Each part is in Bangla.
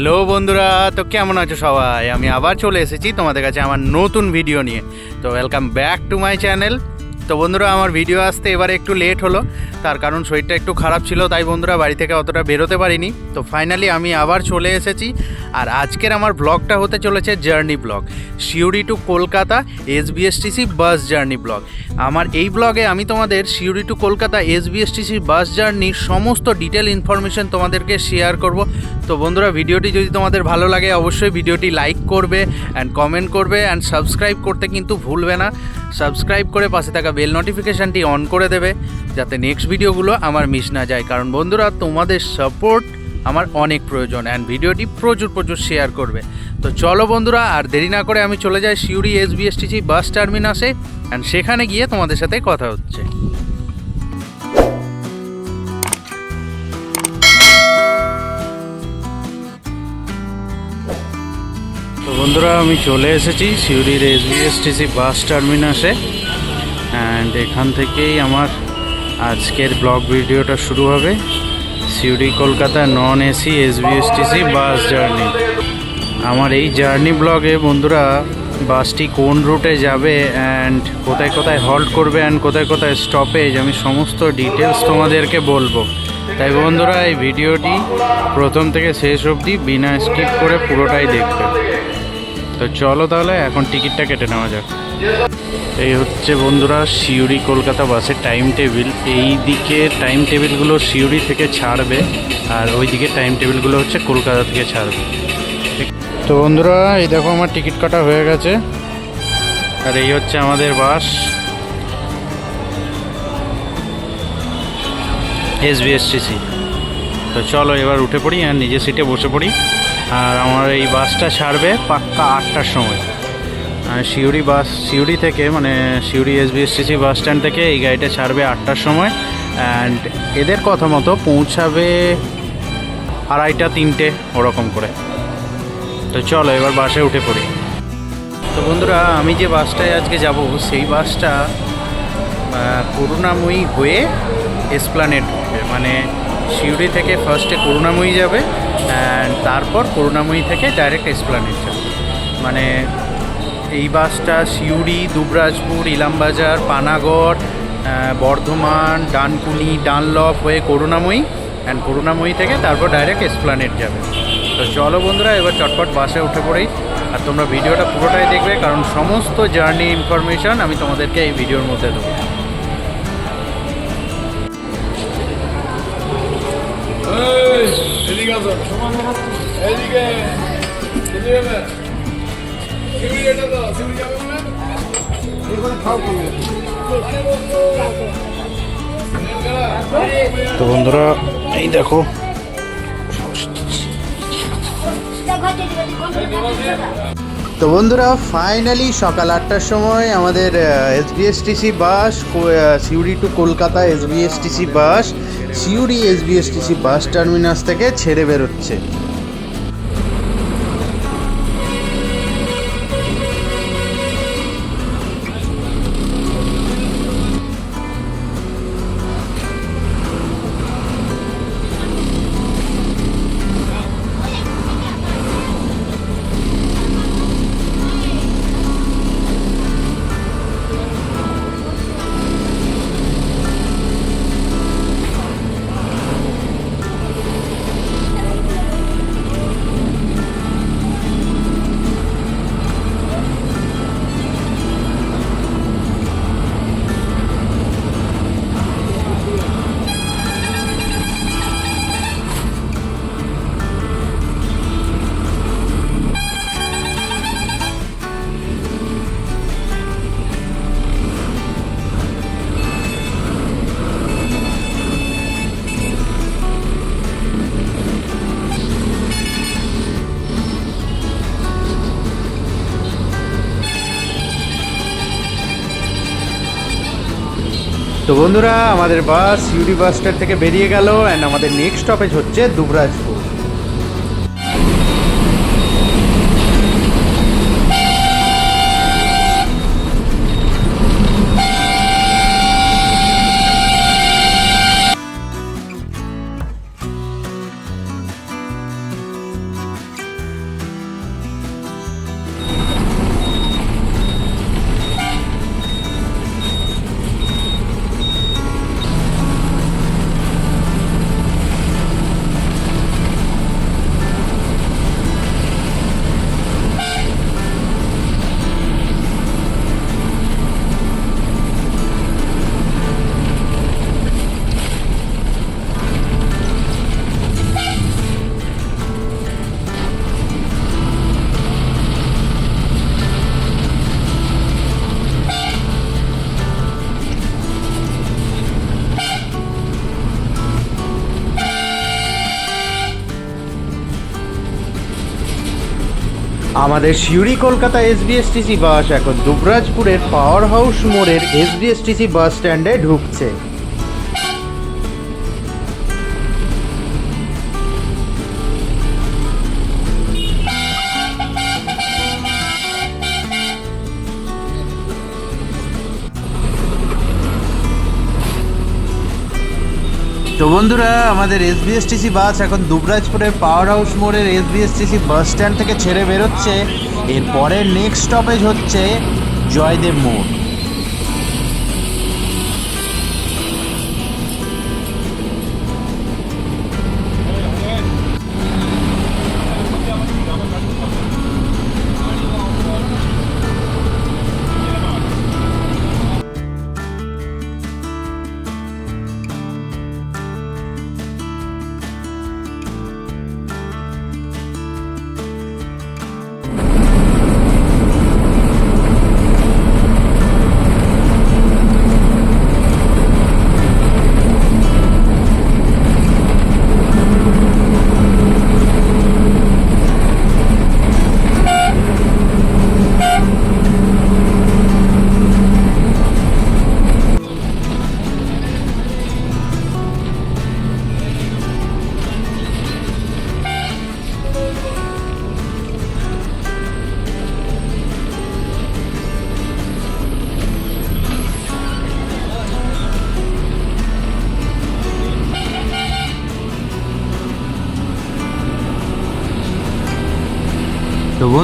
হ্যালো বন্ধুরা, তো কেমন আছো সবাই? আমি আবার চলে এসেছি তোমাদের কাছে আমার নতুন ভিডিও নিয়ে। তো welcome back to my channel তো বন্ধুরা, আমার ভিডিও আসতে এবারে একটু লেট হলো। তার কারণ শরীরটা একটু খারাপ ছিল, তাই বন্ধুরা বাড়ি থেকে অতটা বেরোতে পারিনি। তো ফাইনালি আমি আবার চলে এসেছি। আর আজকের আমার ব্লগটা হতে চলেছে journey blog Suri to Kolkata SBSTC bus journey blog আমার এই ব্লগে আমি তোমাদের Suri to Kolkata SBSTC bus জার্নির সমস্ত ডিটেল ইনফরমেশন তোমাদেরকে শেয়ার করব। তো বন্ধুরা ভিডিওটি যদি তোমাদের ভালো লাগে, অবশ্যই ভিডিওটি লাইক করবে অ্যান্ড কমেন্ট করবে অ্যান্ড সাবস্ক্রাইব করতে কিন্তু ভুলবে না। সাবস্ক্রাইব করে পাশে থাকা বেল নোটিফিকেশানটি অন করে দেবে, যাতে নেক্সট ভিডিওগুলো আমার মিস না যায়। কারণ বন্ধুরা, তোমাদের সাপোর্ট আমার অনেক প্রয়োজন অ্যান্ড ভিডিওটি প্রচুর প্রচুর শেয়ার করবে। তো চলো বন্ধুরা, আর দেরি না করে আমি চলে যাই সিউড়ি এসবিএসটিসি বাস টার্মিনাসে অ্যান্ড সেখানে গিয়ে তোমাদের সাথে কথা হচ্ছে। বন্ধুরা, আমি চলে এসেছি সিউড়ির এসবিএসটিসি বাস টার্মিনাসে। অ্যান্ড এখান থেকেই আমার আজকের ব্লগ ভিডিওটা শুরু হবে। Suri, Kolkata non AC SBSTC bus journey. আমার এই জার্নি ব্লগে বন্ধুরা, বাসটি কোন রুটে যাবে অ্যান্ড কোথায় কোথায় হল্ট করবে অ্যান্ড কোথায় কোথায় স্টপেজ আমি সমস্ত ডিটেলস তোমাদেরকে বলব। তাই বন্ধুরা, এই ভিডিওটি প্রথম থেকে শেষ অবধি বিনা স্কিপ করে পুরোটাই দেখবে। তো চলো তাহলে, এখন টিকিটটা কেটে নেওয়া যাক। এই হচ্ছে বন্ধুরা সিউড়ি কলকাতা বাসের টাইম টেবিল এই দিকে টাইম টেবিলগুলো সিউড়ি থেকে ছাড়বে, আর ওই দিকে টাইম টেবিলগুলো হচ্ছে কলকাতা থেকে ছাড়বে। তো বন্ধুরা, এই দেখো আমার টিকিট কাটা হয়ে গেছে। আর এই হচ্ছে আমাদের বাস। এসবিএসটিসি তো চলো এবার উঠে পড়ি আর নিজের সিটে বসে পড়ি। আর আমার এই বাসটা ছাড়বে পাক্কা আটটার সময়। সিউড়ি বাস, সিউড়ি থেকে মানে সিউড়ি এসবিএসটিসি বাস স্ট্যান্ড থেকে এই গাড়িটা ছাড়বে আটটার সময়। অ্যান্ড এদের কথা মতো পৌঁছাবে আড়াইটা, তিনটে, ওরকম করে। তো চলো এবার বাসে উঠে পড়ি। তো বন্ধুরা, আমি যে বাসটায় আজকে যাব, সেই বাসটা করুণাময়ী হয়ে এসপ্লানেট মানে সিউড়ি থেকে ফার্স্টে করুণাময়ী যাবে। অ্যান্ড তারপর করুণাময়ী থেকে ডাইরেক্ট এসপ্লানেট যাবে মানে এই বাসটা সিউড়ি, দুবরাজপুর, ইলামবাজার, পানাগড় বর্ধমান, ডানকুনি, ডানলপ হয়ে করুণাময়ী। অ্যান্ড করুণাময়ী থেকে তারপর ডাইরেক্ট এসপ্লানেট যাবে। তো চলো বন্ধুরা, এবার চটপট বাসে উঠে পড়েই আর তোমরা ভিডিওটা পুরোটাই দেখবে, কারণ সমস্ত জার্নি ইনফরমেশন আমি তোমাদেরকে এই ভিডিওর মধ্যে দেবো। এদিকে আসো। এদিকে। তো বন্ধুরা এই দেখো তো বন্ধুরা ফাইনালি সকাল আটটার সময় আমাদের SBSTC bus co- Suri to Kolkata SBSTC bus Suri SBSTC bus terminus থেকে ছেড়ে বেরোচ্ছে। তো বন্ধুরা, আমাদের বাস সিউড়ি বাস স্ট্যান্ড থেকে বেরিয়ে গেল অ্যান্ড আমাদের নেক্সট স্টপেজ হচ্ছে দুবরাজপুর। আমাদের সিউড়ি কলকাতা এসবিএসটিসি বাস এখন দুবরাজপুরের পাওয়ার হাউস মোড়ের এসবিএসটিসি বাস স্ট্যান্ডে ঢুকছে। তো বন্ধুরা, আমাদের এসবিএসটিসি বাস এখন দুবরাজপুরের পাওয়ার হাউস মোড়ের এসবিএসটিসি বাস স্ট্যান্ড থেকে ছেড়ে বেরোচ্ছে। এরপরে নেক্সট স্টপেজ হচ্ছে জয়দেব মোড়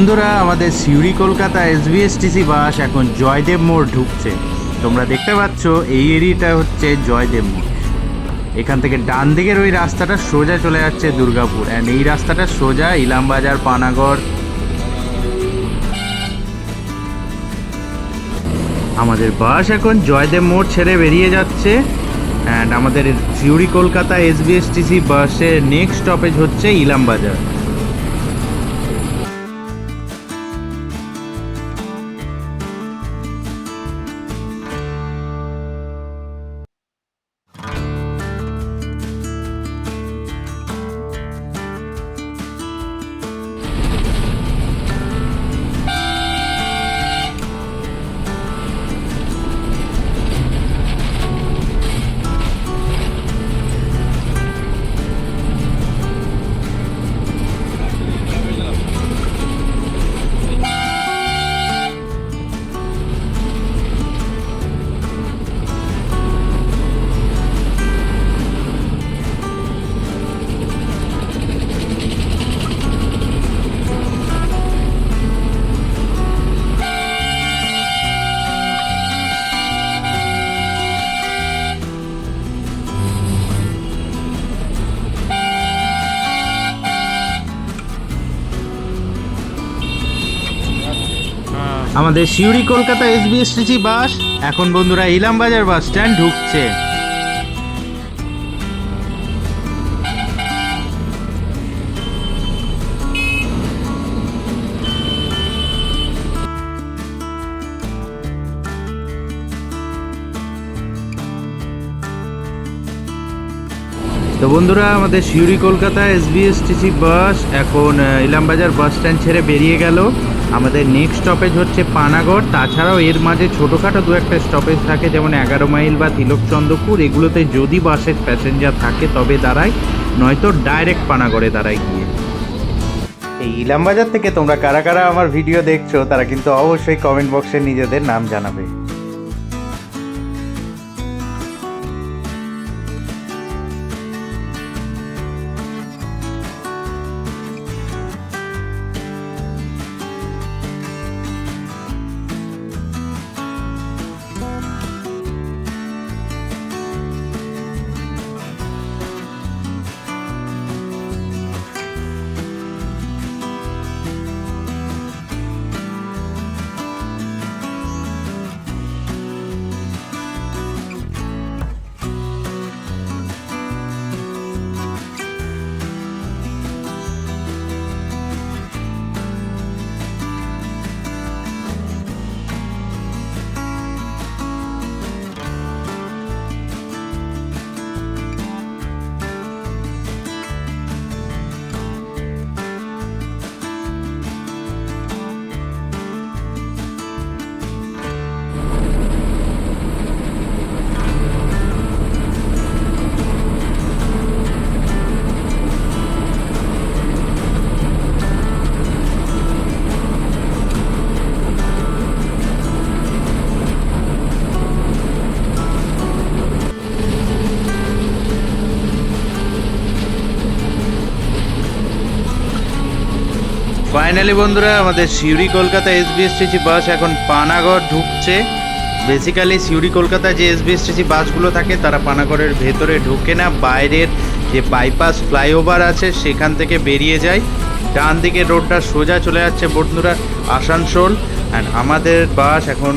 বন্ধুরা, আমাদের সিউড়ি কলকাতা এসবিএসটিসি বাস এখন জয়দেব মোড় ঢুকছে। তোমরা দেখতে পাচ্ছ, এই এরিয়াটা হচ্ছে জয়দেব মোড়। এখান থেকে ডান দিকের ওই রাস্তাটা সোজা চলে যাচ্ছে দুর্গাপুর। অ্যান্ড এই রাস্তাটা সোজা ইলামবাজার, পানাগড়। আমাদের বাস এখন জয়দেব মোড় ছেড়ে বেরিয়ে যাচ্ছে। অ্যান্ড আমাদের সিউড়ি কলকাতা এসবিএসটিসি বাসের নেক্সট স্টপেজ হচ্ছে ইলামবাজার। আমাদের সিউড়ি কলকাতা এসবিএসটিসি বাস। এখন বন্ধুরা ইলামবাজার বাস স্ট্যান্ড ঢুকছে। বন্ধুরা, আমাদের সিউড়ি কলকাতা এসবিএসটিসি বাস এখন ইলামবাজার বাস স্ট্যান্ড ছেড়ে বেরিয়ে গেল। আমাদের নেক্সট স্টপেজ হচ্ছে পানাগড়। তাছাড়াও এর মাঝে ছোটোখাটো দু একটা স্টপেজ থাকে, যেমন এগারো মাইল বা তিলকচন্দ্রপুর। এগুলোতে যদি বাসের প্যাসেঞ্জার থাকে, তবে দাঁড়ায়, নয়তো ডাইরেক্ট পানাগড়ে দাঁড়ায় গিয়ে। এই ইলামবাজার থেকে তোমরা কারা কারা আমার ভিডিও দেখছ, তারা কিন্তু অবশ্যই কমেন্ট বক্সে নিজেদের নাম জানাবে। ফাইনালি বন্ধুরা, আমাদের সিউড়ি কলকাতা এসবিএসটিসি বাস এখন পানাগড় ঢুকছে। বেসিক্যালি সিউড়ি কলকাতা যে এসবিএসটিসি বাসগুলো থাকে, তারা পানাগড়ের ভেতরে ঢুকে না, বাইরের যে বাইপাস ফ্লাইওভার আছে, সেখান থেকে বেরিয়ে যায়। ডান দিকে রোডটা সোজা চলে যাচ্ছে বন্ধুরা, আসানসোল। অ্যান্ড আমাদের বাস এখন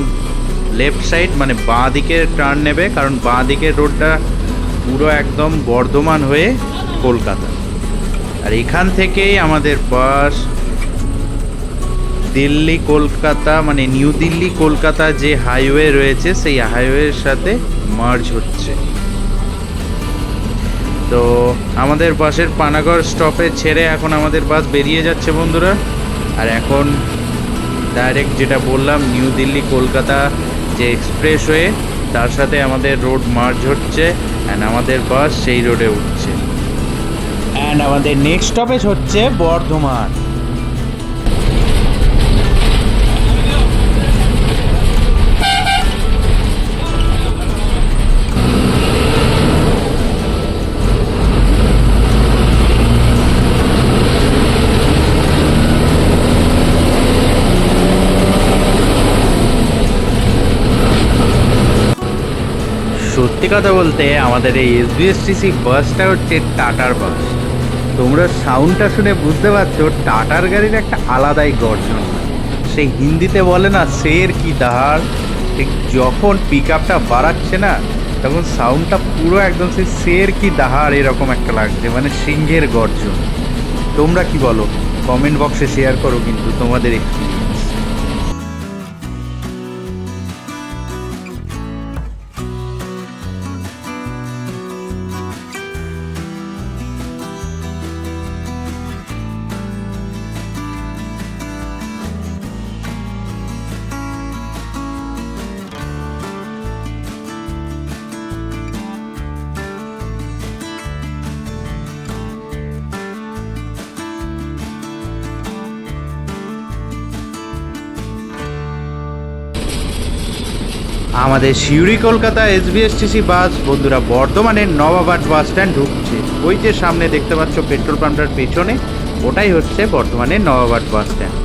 লেফট সাইড মানে বাঁ দিকে টার্ন নেবে, কারণ বাঁ দিকের রোডটা পুরো একদম বর্ধমান হয়ে কলকাতা। আর এখান থেকেই আমাদের বাস দিল্লি, কলকাতা মানে নিউ দিল্লি, কলকাতা যে হাইওয়ে রয়েছে, সেই হাইওয়ের সাথে মার্জ হচ্ছে। তো আমাদের বাসের পানাগড় স্টপে ছেড়ে এখন আমাদের বাস বেরিয়ে যাচ্ছে বন্ধুরা। আর এখন ডাইরেক্ট যেটা বললাম, নিউ দিল্লি, কলকাতা যে এক্সপ্রেসওয়ে তার সাথে আমাদের রোড মার্জ হচ্ছে অ্যান্ড আমাদের বাস সেই রোডে উঠছে। অ্যান্ড আমাদের নেক্সট স্টপেজ হচ্ছে বর্ধমান। সত্যি কথা বলতে আমাদের এই এসবিএসটিসি বাসটা হচ্ছে টাটার বাস তোমরা সাউন্ডটা শুনে বুঝতে পারছ টাটার গাড়ির একটা আলাদাই গর্জন। সেই হিন্দিতে বলে না শের কি দাহার? ঠিক যখন পিক আপটা বাড়াচ্ছে না, তখন সাউন্ডটা পুরো একদম সেই শের কি দাহার এরকম একটা লাগছে মানে সিংহের গর্জন। তোমরা কি বলো? কমেন্ট বক্সে শেয়ার করো কিন্তু তোমাদের এক্সপিরিয়েন্স আমাদের সিউড়ি কলকাতা এসবিএসটিসি বাস, বন্ধুরা বর্ধমানের নবাবাট বাস স্ট্যান্ড ঢুকছে। ওই যে সামনে দেখতে পাচ্ছ পেট্রোল পাম্পটার পেছনে, ওটাই হচ্ছে বর্ধমানের নবাবাট বাস স্ট্যান্ড।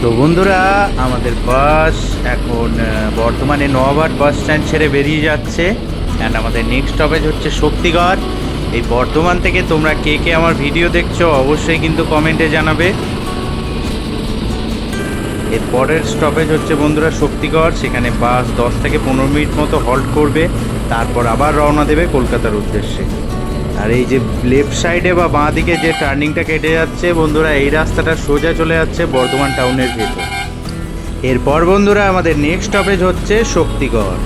তো বন্ধুরা, আমাদের বাস এখন বর্ধমানে নবাবাট বাস স্ট্যান্ড ছেড়ে বেরিয়ে যাচ্ছে। অ্যান্ড আমাদের নেক্সট স্টপেজ হচ্ছে শক্তিগড়। এই বর্ধমান থেকে তোমরা কে কে আমার ভিডিও দেখছ, অবশ্যই কিন্তু কমেন্টে জানাবে। এর পরের স্টপেজ হচ্ছে বন্ধুরা শক্তিগড়। সেখানে বাস দশ থেকে পনেরো মিনিট মতো হল্ট করবে, তারপর আবার রওনা দেবে কলকাতার উদ্দেশ্যে। আর এই যে লেফট সাইডে বা বাঁ দিকে যে টার্নিংটা কেটে যাচ্ছে, বন্ধুরা, এই রাস্তাটা সোজা চলে যাচ্ছে বর্ধমান টাউনের ভেতর। এরপর বন্ধুরা, আমাদের নেক্সট স্টপেজ হচ্ছে শক্তিগড়।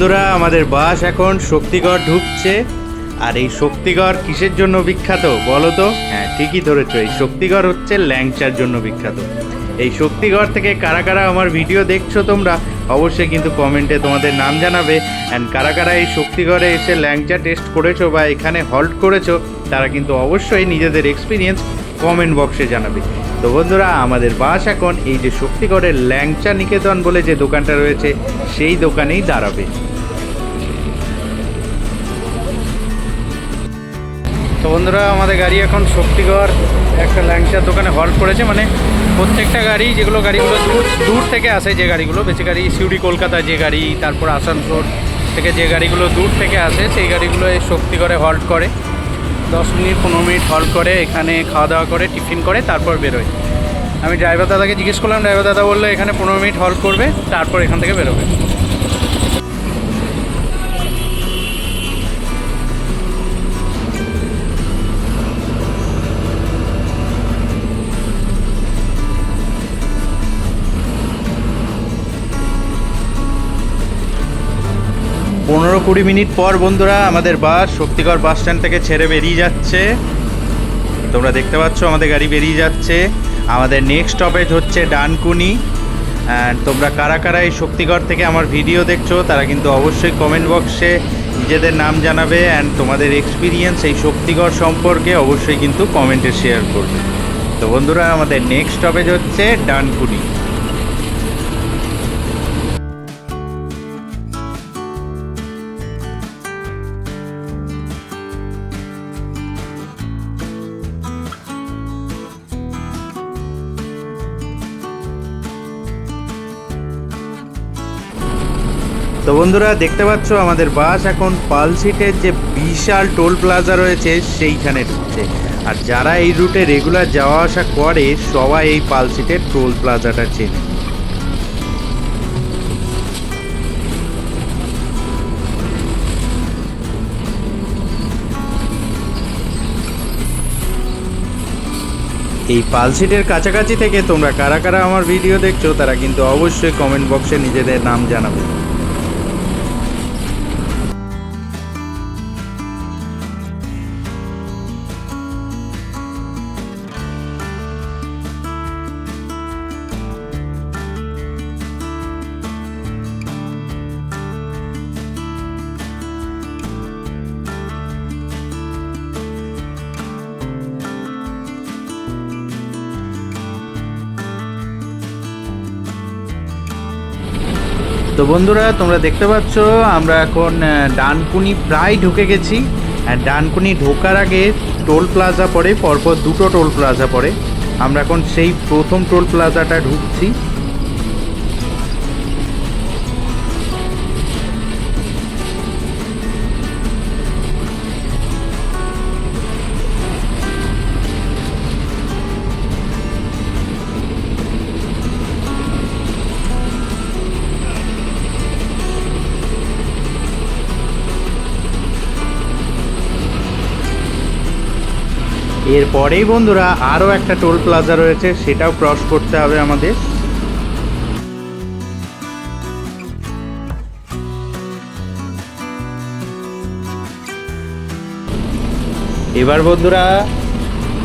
বন্ধুরা, আমাদের বাস এখন শক্তিগড় ঢুকছে। আর এই শক্তিগড় কিসের জন্য বিখ্যাত বলো তো? হ্যাঁ ঠিকই ধরেছো, এই শক্তিগড় হচ্ছে ল্যাংচার জন্য বিখ্যাত। এই শক্তিগড় থেকে কারা কারা আমার ভিডিও দেখছ তোমরা, অবশ্যই কিন্তু কমেন্টে তোমাদের নাম জানাবে। অ্যান্ড কারা কারা এই শক্তিগড়ে এসে ল্যাংচা টেস্ট করেছ বা এখানে হল্ট করেছ, তারা কিন্তু অবশ্যই নিজেদের এক্সপিরিয়েন্স কমেন্ট বক্সে জানাবে। তো বন্ধুরা, আমাদের বাস এখন এই যে শক্তিগড়ের ল্যাংচা নিকেতন বলে যে দোকানটা রয়েছে, সেই দোকানেই দাঁড়াবে। তো বন্ধুরা, আমাদের গাড়ি এখন শক্তিগড় একটা ল্যাংচার দোকানে হল্ট করেছে মানে প্রত্যেকটা গাড়ি যেগুলো গাড়িগুলো দূর দূর থেকে আসে যে গাড়িগুলো বেশি গাড়ি সিউড়ি কলকাতা যে গাড়ি, তারপর আসানসোল থেকে যে গাড়িগুলো দূর থেকে আসে, সেই গাড়িগুলো এই শক্তিগড়ে হল্ট করে। দশ মিনিট, পনেরো মিনিট হল্ট করে এখানে খাওয়া দাওয়া করে, টিফিন করে তারপর বেরোয়। আমি ড্রাইভার দাদাকে জিজ্ঞেস করলাম ড্রাইভার দাদা বলল, এখানে পনেরো মিনিট হল্ট করবে, তারপর এখান থেকে বেরোবে। পনেরো কুড়ি মিনিট পর, বন্ধুরা, আমাদের বাস শক্তিগড় বাস স্ট্যান্ড থেকে ছেড়ে বেরিয়ে যাচ্ছে। তোমরা দেখতে পাচ্ছ, আমাদের গাড়ি বেরিয়ে যাচ্ছে। আমাদের নেক্সট স্টপেজ হচ্ছে ডানকুনি। তোমরা কারা কারা এই শক্তিগড় থেকে আমার ভিডিও দেখছ, তারা কিন্তু অবশ্যই কমেন্ট বক্সে নিজেদের নাম জানাবে অ্যান্ড তোমাদের এক্সপিরিয়েন্স এই শক্তিগড় সম্পর্কে অবশ্যই কিন্তু কমেন্টে শেয়ার করবে। তো বন্ধুরা, আমাদের নেক্সট স্টপেজ হচ্ছে ডানকুনি। বন্ধুরা, দেখতে পাচ্ছ আমাদের বাস এখন পালসিটের যে বিশাল টোল প্লাজা রয়েছে সেইখানে ঢুকছে। আর যারা এই রুটে রেগুলার যাওয়া আসা করে, সবাই এই পালসিটের টোল প্লাজাটা চেনে। এই পালসিটের কাছাকাছি থেকে তোমরা কারা কারা আমার ভিডিও দেখছ, তারা কিন্তু অবশ্যই কমেন্ট বক্সে নিজেদের নাম জানাবে। তো বন্ধুরা, তোমরা দেখতে পাচ্ছ, আমরা এখন ডানকুনি প্রায় ঢুকে গেছি। আর ডানকুনি ঢোকার আগে টোল প্লাজা পরে পরপর দুটো টোল প্লাজা পরে আমরা এখন সেই প্রথম টোল প্লাজাটা ঢুকছি। এরপরেই বন্ধুরা আরও একটা টোল প্লাজা রয়েছে, সেটাও ক্রস করতে হবে আমাদের। এবার বন্ধুরা,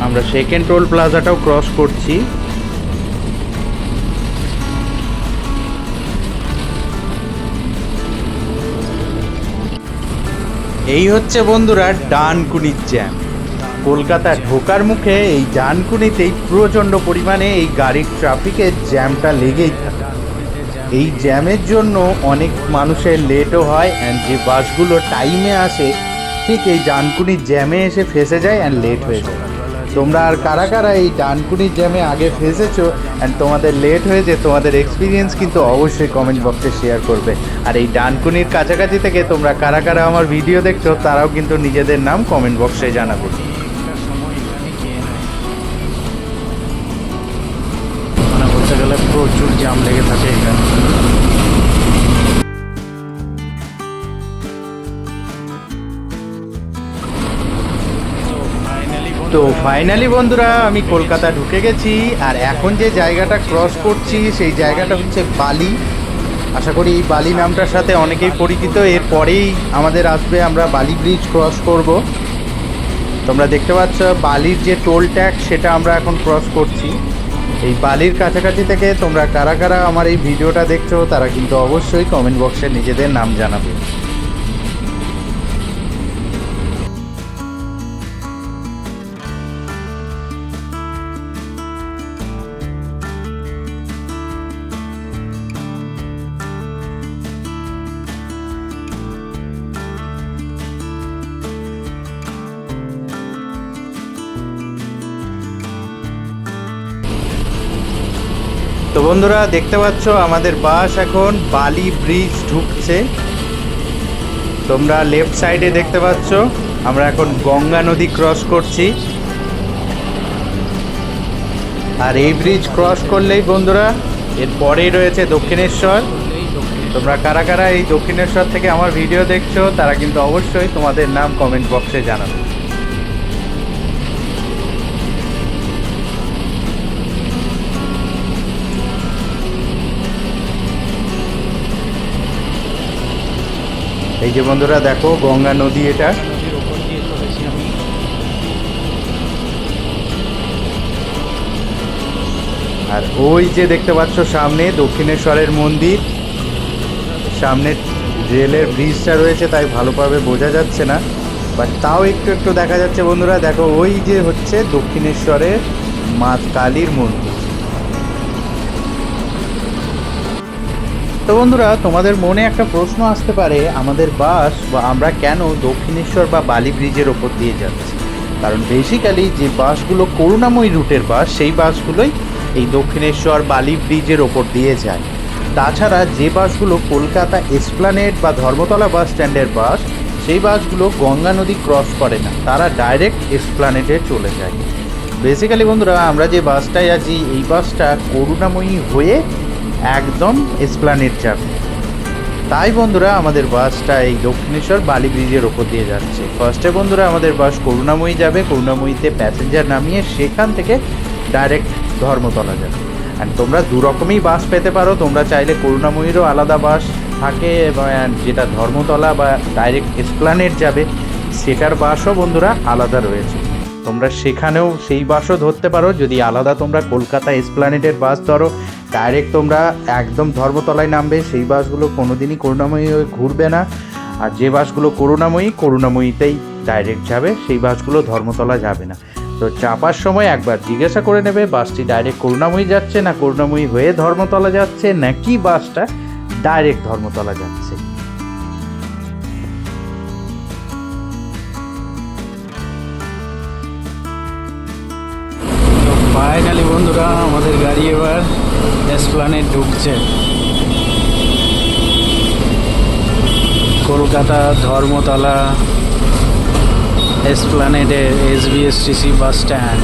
আমরা সেকেন্ড টোল প্লাজাটাও ক্রস করছি। এই হচ্ছে বন্ধুরা ডানকুনির জ্যাম কলকাতা ঢোকার মুখে এই ডানকুনিতেই প্রচণ্ড পরিমাণে এই গাড়ির ট্রাফিকের জ্যামটা লেগেই থাকে। এই জ্যামের জন্য অনেক মানুষের লেটও হয় অ্যান্ড যে বাসগুলো টাইমে আসে, ঠিক এই ডানকুনির জ্যামে এসে ফেসে যায় অ্যান্ড লেট হয়ে যায়। তোমরা আর কারা কারা এই ডানকুনির জ্যামে আগে ফেসেছো অ্যান্ড তোমাদের লেট হয়েছে তোমাদের এক্সপিরিয়েন্স কিন্তু অবশ্যই কমেন্ট বক্সে শেয়ার করবে। আর এই ডানকুনির কাছাকাছি থেকে তোমরা কারা কারা আমার ভিডিও দেখছ, তারাও কিন্তু নিজেদের নাম কমেন্ট বক্সে জানাবে। গেলে প্রচুর জাম লেগে থাকে এখানে। তো ফাইনালি বন্ধুরা, আমি কলকাতা ঢুকে গেছি, আর এখন যে জায়গাটা ক্রস করছি, সেই জায়গাটা হচ্ছে বালি। আশা করি এই বালি নামটার সাথে অনেকেই পরিচিত। এরপরেই আমাদের আসবে আমরা বালি ব্রিজ ক্রস করব। তোমরা দেখতে পাচ্ছ, বালির যে টোল ট্যাক্স সেটা আমরা এখন ক্রস করছি। এই বালির কাছাকাছি থেকে তোমরা কারা কারা আমার এই ভিডিওটা দেখছ, তারা কিন্তু অবশ্যই কমেন্ট বক্সে নিজেদের নাম জানাবে। বন্ধুরা, দেখতে পাচ্ছ, আমাদের বাস এখন বালি ব্রিজ ঢুকছে। তোমরা লেফট সাইডে দেখতে পাচ্ছ, আমরা এখন গঙ্গা নদী ক্রস করছি। আর এই ব্রিজ ক্রস করলেই বন্ধুরা, এর পরেই রয়েছে দক্ষিণেশ্বর। তোমরা কারা কারা এই দক্ষিণেশ্বর থেকে আমার ভিডিও দেখছ, তারা কিন্তু অবশ্যই তোমাদের নাম কমেন্ট বক্সে জানাবে। যে বন্ধুরা, দেখো গঙ্গা নদী এটা। আর ওই যে দেখতে পাচ্ছ সামনে, দক্ষিণেশ্বরের মন্দির। সামনে রেলের ব্রিজটা রয়েছে, তাই ভালোভাবে বোঝা যাচ্ছে না। বাট তাও একটু একটু দেখা যাচ্ছে বন্ধুরা, দেখো ওই যে হচ্ছে দক্ষিণেশ্বরের মা কালীর মন্দির। তো বন্ধুরা, তোমাদের মনে একটা প্রশ্ন আসতে পারে, আমাদের বাস বা আমরা কেন দক্ষিণেশ্বর বা বালি ব্রিজের ওপর দিয়ে যাচ্ছি? কারণ বেসিক্যালি যে বাসগুলো করুণাময়ী রুটের বাস, সেই বাসগুলোই এই দক্ষিণেশ্বর বালি ব্রিজের ওপর দিয়ে যায়। তাছাড়া যে বাসগুলো কলকাতা এসপ্লানেড বা ধর্মতলা বাস স্ট্যান্ডের বাস, সেই বাসগুলো গঙ্গা নদী ক্রস করে না, তারা ডাইরেক্ট এসপ্লানেডে চলে যায়। বেসিক্যালি বন্ধুরা, আমরা যে বাসটায় আছি, এই বাসটা করুণাময়ী হয়ে একদম এসপ্লানেড যাবে তাই বন্ধুরা আমাদের বাসটা এই দক্ষিণেশ্বর বালি ব্রিজের ওপর দিয়ে যাচ্ছে। ফার্স্টে বন্ধুরা আমাদের বাস করুণাময়ী যাবে, করুণাময়ীতে প্যাসেঞ্জার নামিয়ে সেখান থেকে ডাইরেক্ট ধর্মতলা যাবে। অ্যান্ড তোমরা দু রকমই বাস পেতে পারো, তোমরা চাইলে করুণাময়ীরও আলাদা বাস থাকে যেটা ধর্মতলা বা ডাইরেক্ট এসপ্লানেড যাবে, সেটার বাসও বন্ধুরা আলাদা রয়েছে। তোমরা সেখানেও সেই বাসও ধরতে পারো। যদি আলাদা তোমরা কলকাতা এসপ্লানেডের বাস ধরো ডাইরেক্ট তোমরা একদম ধর্মতলায় নামবে। সেই বাসগুলো কোনোদিনই করুণাময়ী হয়ে ঘুরবে না। আর যে বাসগুলো করুণাময়ী, করুণাময়ীতেই ডাইরেক্ট যাবে। সেই বাসগুলো ধর্মতলা যাবে না। তো চাপার সময় একবার জিজ্ঞাসা করে নেবে, বাসটি ডাইরেক্ট করুণাময়ী যাচ্ছে না করুণাময়ী হয়ে ধর্মতলা যাচ্ছে? নাকি বাসটা ডাইরেক্ট ধর্মতলা যাচ্ছে? ফাইনালি বন্ধুরা আমাদের গাড়ি এবার এসপ্লানে ঢুকছে। কলকাতা ধর্মতলা এসপ্লানেডে এসবিএসটিসি বাস স্ট্যান্ড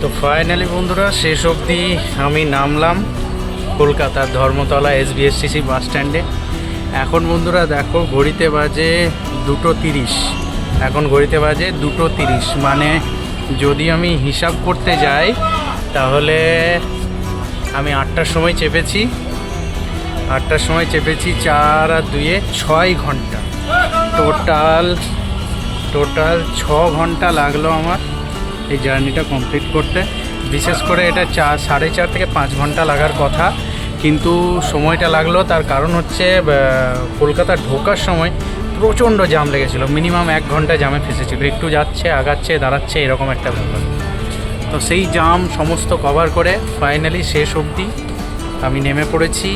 তো ফাইনালি বন্ধুরা, শেষ অবধি আমি নামলাম কলকাতার ধর্মতলা এসবিএসটিসি বাস স্ট্যান্ডে এখন বন্ধুরা, দেখো, ঘড়িতে বাজে দুটো তিরিশ। এখন ঘড়িতে বাজে দুটো তিরিশ। মানে যদি আমি হিসাব করতে যাই, তাহলে আমি আটটার সময় চেপেছি। আটটার সময় চেপেছি চার আর দুয়ে ছয় ঘণ্টা। টোটাল টোটাল ছ ঘণ্টা লাগল আমার এই জার্নিটা কমপ্লিট করতে। বিশেষ করে এটা চার সাড়ে চার থেকে পাঁচ ঘণ্টা লাগার কথা। কিন্তু সময়টা লাগল, তার কারণ হচ্ছে কলকাতা ঢোকার সময় প্রচণ্ড জাম লেগেছিলো। মিনিমাম এক ঘণ্টা জামে ফেসেছিল। একটু যাচ্ছে, আগাচ্ছে, দাঁড়াচ্ছে, এরকম একটা ব্যাপার। তো সেই জাম সমস্ত কভার করে ফাইনালি শেষ অবধি আমি নেমে পড়েছি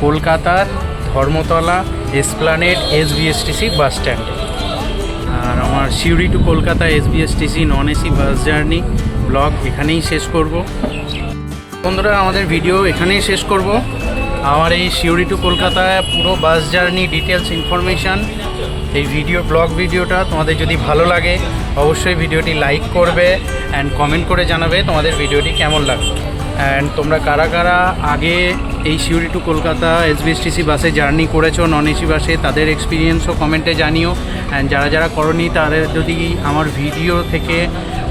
কলকাতার ধর্মতলা, এসপ্লানেড, এসবিএসটিসি বাস স্ট্যান্ডে আর আমার Suri to Kolkata S SBSTC non AC bus journey blog এখানেই শেষ করব। বন্ধুরা, আমাদের ভিডিও এখানেই শেষ করব। আমার এই সিউড়ি টু কলকাতায় পুরো বাস জার্নি ডিটেলস ইনফরমেশান, এই ভিডিও, ব্লগ ভিডিওটা তোমাদের যদি ভালো লাগে, অবশ্যই ভিডিওটি লাইক করবে অ্যান্ড কমেন্ট করে জানাবে তোমাদের ভিডিওটি কেমন লাগবে অ্যান্ড তোমরা কারা কারা আগে এই সিউড়ি টু কলকাতা এসবিএসটিসি বাসে জার্নি করেছ নন এসি বাসে, তাদের এক্সপিরিয়েন্সও কমেন্টে জানিও। অ্যান্ড যারা যারা করনি তাদের যদি আমার ভিডিও থেকে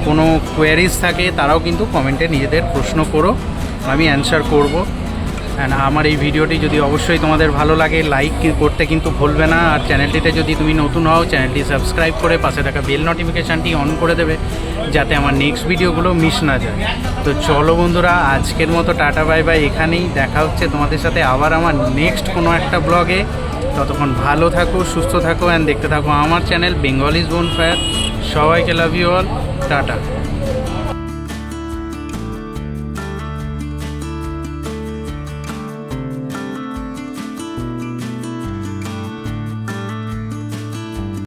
কোনো কোয়ারিজ থাকে, তারাও কিন্তু কমেন্টে নিজেদের প্রশ্ন করো। আমি অ্যান্সার করব। অ্যান্ড আমার এই ভিডিওটি যদি অবশ্যই তোমাদের ভালো লাগে লাইক করতে কিন্তু ভুলবে না। আর চ্যানেলটিতে যদি তুমি নতুন হও, চ্যানেলটি সাবস্ক্রাইব করে পাশে থাকা বেল নোটিফিকেশানটি অন করে দেবে, যাতে আমার নেক্সট ভিডিওগুলো মিস না যায়। তো চলো বন্ধুরা, আজকের মতো টাটা বাই বাই এখানেই। দেখা হচ্ছে তোমাদের সাথে আবার আমার নেক্সট কোনো একটা ব্লগে ততক্ষণ ভালো থাকো, সুস্থ থাকো অ্যান্ড দেখতে থাকো আমার চ্যানেল বেঙ্গলিজ বোন ফায়ার সবাইকে লাভ ইউ অল টাটা।